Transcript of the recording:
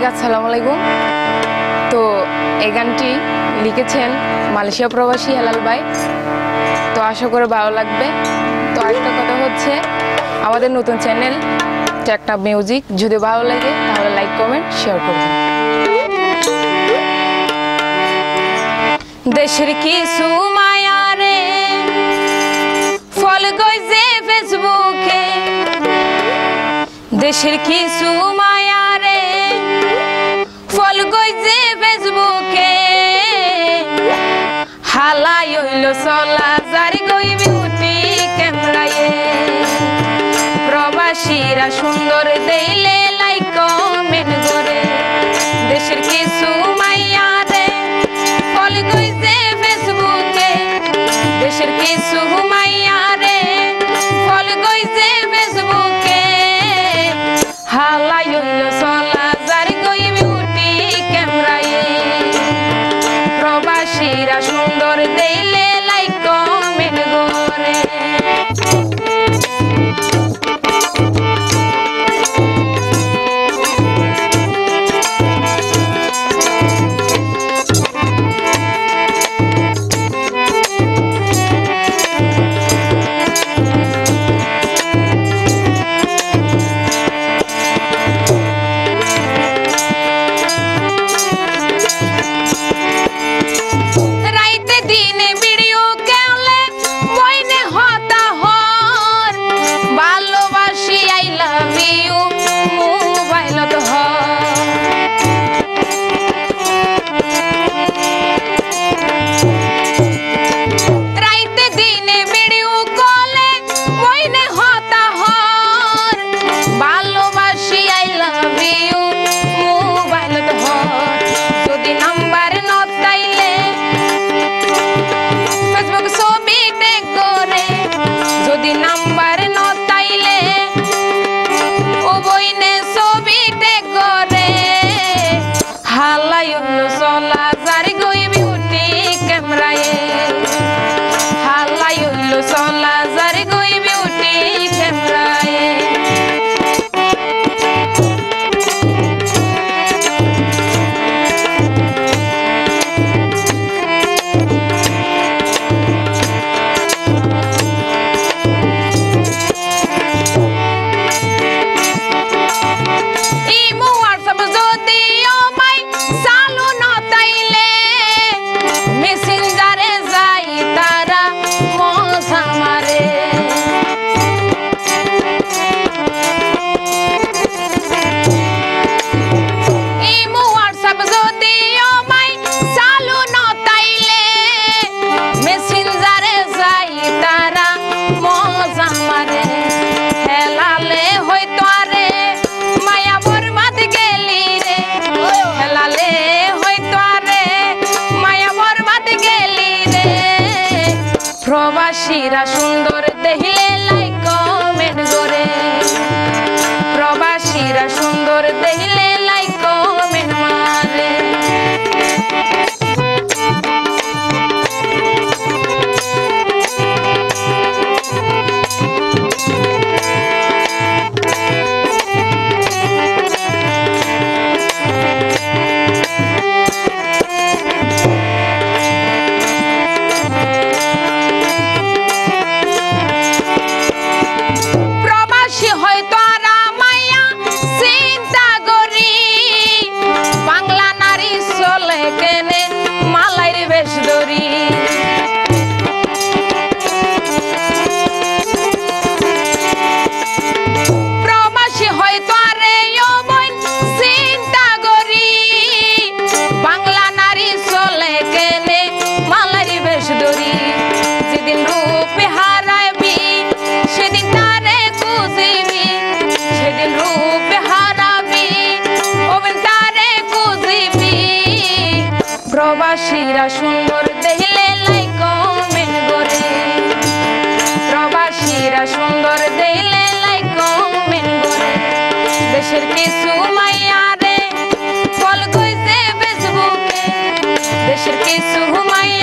সবাইকে আসসালামু আলাইকুম। তো এই গানটি লিখেছেন মালয়েশিয়া প্রবাসী হেলাল ভাই। তো আশা করে ভালো লাগবে। তো আরেকটা কথা হচ্ছে, আমাদের নতুন চ্যানেল ট্যাকটা মিউজিক। যদি ভালো লাগে, তাহলে লাইক, কমেন্ট, শেয়ার করবেন। দেশের কিছু মায়ারে ফল গইছে ফেসবুকে। দেশের কিছু মায়ারে গইছে ফেসবুকে? হালাই হইল চলা জারি গই বিউটি ক্যামেরায়ে প্রবাসীরা সুন্দর দেইলে লাইক কমেন্ট করে। দেশের কিছু মাইয়ারে ফল গইছে ফেসবুকে? দেশের কিছু প্রবাসীরা সুন্দর প্রবাসীরা সুন্দর দেখলে লাই কমেন্ট করে প্রবাসীরা সুন্দর দেখলে মাইয়ারে ফল কইছে ফেসবুকে। দেশের কিছু মাইয়ারে